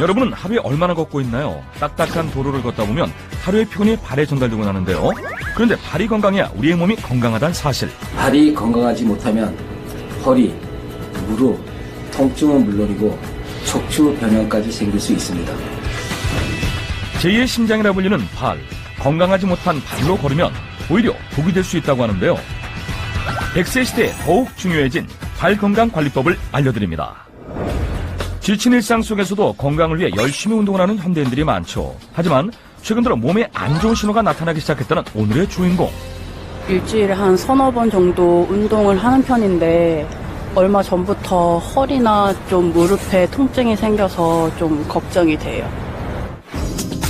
여러분은 하루에 얼마나 걷고 있나요? 딱딱한 도로를 걷다 보면 하루의 피곤이 발에 전달되고 나는데요. 그런데 발이 건강해야 우리의 몸이 건강하다는 사실. 발이 건강하지 못하면 허리, 무릎, 통증은 물론이고 척추 변형까지 생길 수 있습니다. 제2의 심장이라 불리는 발. 건강하지 못한 발로 걸으면 오히려 독이 될 수 있다고 하는데요. 100세 시대에 더욱 중요해진 발 건강 관리법을 알려드립니다. 지친 일상 속에서도 건강을 위해 열심히 운동을 하는 현대인들이 많죠. 하지만 최근 들어 몸에 안 좋은 신호가 나타나기 시작했다는 오늘의 주인공. 일주일에 한 서너 번 정도 운동을 하는 편인데 얼마 전부터 허리나 좀 무릎에 통증이 생겨서 좀 걱정이 돼요.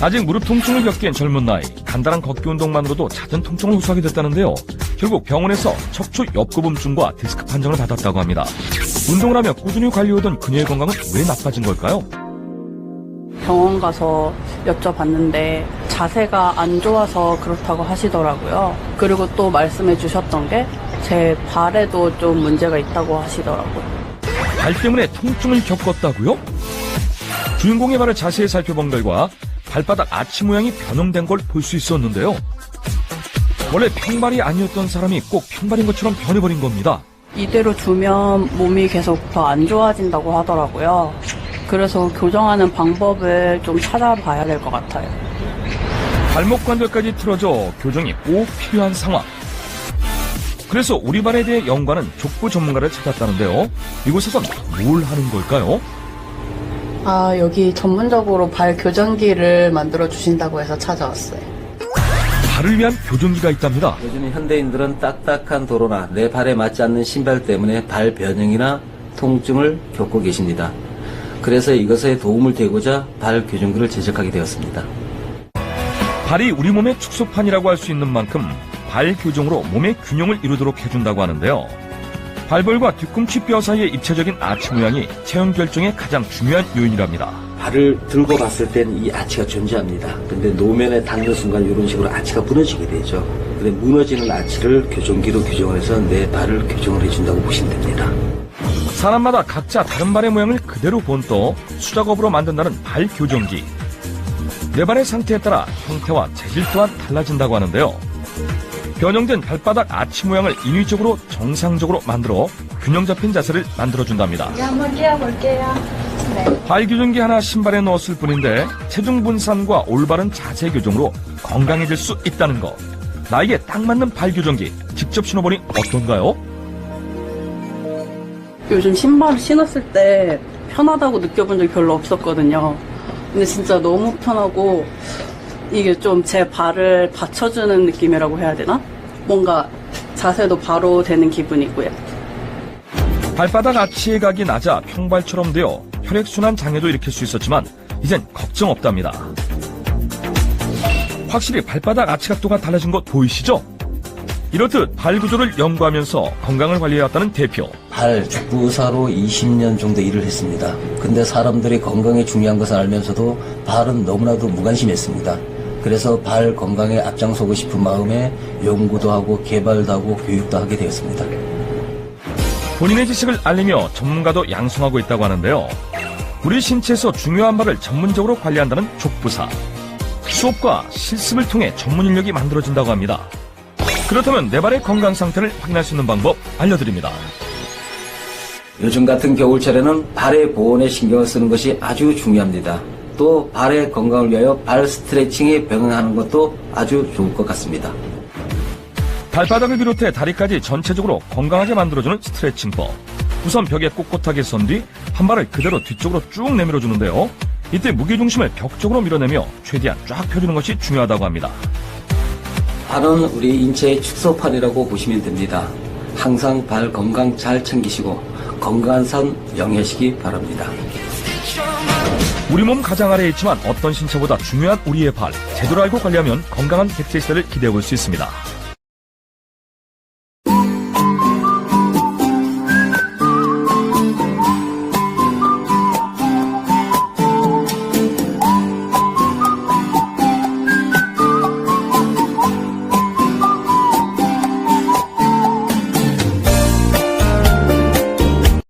아직 무릎 통증을 겪기엔 젊은 나이, 간단한 걷기 운동만으로도 잦은 통증을 호소하게 됐다는데요. 결국 병원에서 척추 옆구분증과 디스크 판정을 받았다고 합니다. 운동을 하며 꾸준히 관리해오던 그녀의 건강은 왜 나빠진 걸까요? 병원 가서 여쭤봤는데 자세가 안 좋아서 그렇다고 하시더라고요. 그리고 또 말씀해 주셨던 게 제 발에도 좀 문제가 있다고 하시더라고요. 발 때문에 통증을 겪었다고요? 주인공의 발을 자세히 살펴본 결과 발바닥 아치 모양이 변형된 걸 볼 수 있었는데요. 원래 평발이 아니었던 사람이 꼭 평발인 것처럼 변해버린 겁니다. 이대로 두면 몸이 계속 더 안 좋아진다고 하더라고요. 그래서 교정하는 방법을 좀 찾아봐야 될 것 같아요. 발목 관절까지 틀어져 교정이 꼭 필요한 상황. 그래서 우리 발에 대해 연구하는 족부 전문가를 찾았다는데요. 이곳에선 뭘 하는 걸까요? 아, 여기 전문적으로 발 교정기를 만들어 주신다고 해서 찾아왔어요. 발을 위한 교정기가 있답니다. 요즘 현대인들은 딱딱한 도로나 내 발에 맞지 않는 신발 때문에 발 변형이나 통증을 겪고 계십니다. 그래서 이것에 도움을 되고자 발 교정기를 제작하게 되었습니다. 발이 우리 몸의 축소판이라고 할 수 있는 만큼 발 교정으로 몸의 균형을 이루도록 해준다고 하는데요. 발벌과 뒤꿈치 뼈 사이의 입체적인 아치 모양이 체형 결정의 가장 중요한 요인이랍니다. 발을 들고 봤을 땐 이 아치가 존재합니다. 근데 노면에 닿는 순간 이런 식으로 아치가 무너지게 되죠. 근데 무너지는 아치를 교정기로 교정을 해서 내 발을 교정을 해준다고 보시면 됩니다. 사람마다 각자 다른 발의 모양을 그대로 본떠 수작업으로 만든다는 발 교정기. 내 발의 상태에 따라 형태와 재질 또한 달라진다고 하는데요. 변형된 발바닥 아치 모양을 인위적으로 정상적으로 만들어 균형 잡힌 자세를 만들어준답니다. 이제 한번 뛰어볼게요. 네. 발 교정기 하나 신발에 넣었을 뿐인데 체중 분산과 올바른 자세 교정으로 건강해질 수 있다는 것. 나에게 딱 맞는 발 교정기 직접 신어보니 어떤가요? 요즘 신발을 신었을 때 편하다고 느껴본 적이 별로 없었거든요. 근데 진짜 너무 편하고 이게 좀 제 발을 받쳐주는 느낌이라고 해야 되나? 뭔가 자세도 바로 되는 기분이고요. 발바닥 아치의 각이 낮아 평발처럼 되어 혈액순환 장애도 일으킬 수 있었지만 이젠 걱정 없답니다. 확실히 발바닥 아치 각도가 달라진 것 보이시죠? 이렇듯 발 구조를 연구하면서 건강을 관리해왔다는 대표. 발 축구사로 20년 정도 일을 했습니다. 근데 사람들이 건강이 중요한 것을 알면서도 발은 너무나도 무관심했습니다. 그래서 발 건강에 앞장서고 싶은 마음에 연구도 하고 개발도 하고 교육도 하게 되었습니다. 본인의 지식을 알리며 전문가도 양성하고 있다고 하는데요. 우리 신체에서 중요한 발을 전문적으로 관리한다는 족부사. 수업과 실습을 통해 전문 인력이 만들어진다고 합니다. 그렇다면 내 발의 건강 상태를 확인할 수 있는 방법 알려드립니다. 요즘 같은 겨울철에는 발의 보온에 신경을 쓰는 것이 아주 중요합니다. 또 발의 건강을 위하여 발 스트레칭에 병행하는 것도 아주 좋을 것 같습니다. 발바닥을 비롯해 다리까지 전체적으로 건강하게 만들어주는 스트레칭법. 우선 벽에 꼿꼿하게 선 뒤 한 발을 그대로 뒤쪽으로 쭉 내밀어 주는데요. 이때 무게 중심을 벽 쪽으로 밀어내며 최대한 쫙 펴주는 것이 중요하다고 합니다. 발은 우리 인체의 축소판이라고 보시면 됩니다. 항상 발 건강 잘 챙기시고 건강한 삶 영위하시기 바랍니다. 우리 몸 가장 아래에 있지만 어떤 신체보다 중요한 우리의 발. 제대로 알고 관리하면 건강한 100세 시대를 기대해 볼 수 있습니다.